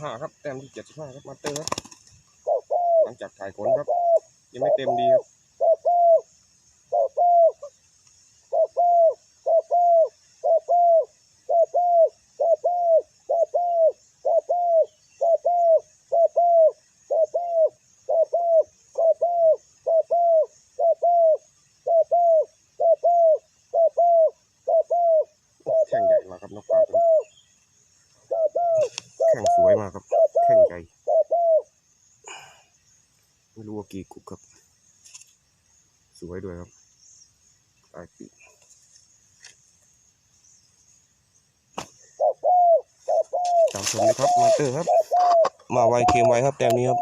ห้าครับ แต้มที่เจ็ดสิบห้าครับมาเตอร์ครับหลังจากถ่ายขนครับ ยังไม่เต็มดีครับแข้งใหญ่มาครับนกปลาตัว แข่งสวยมากครับ แข่งใหญ่ไม่รู้ว่ากี่กุกครับ สวยด้วยครับปลายปีกตามชมนะครับมาเตอร์ครับ มาไวเคมไวครับแต้มนี้ครับ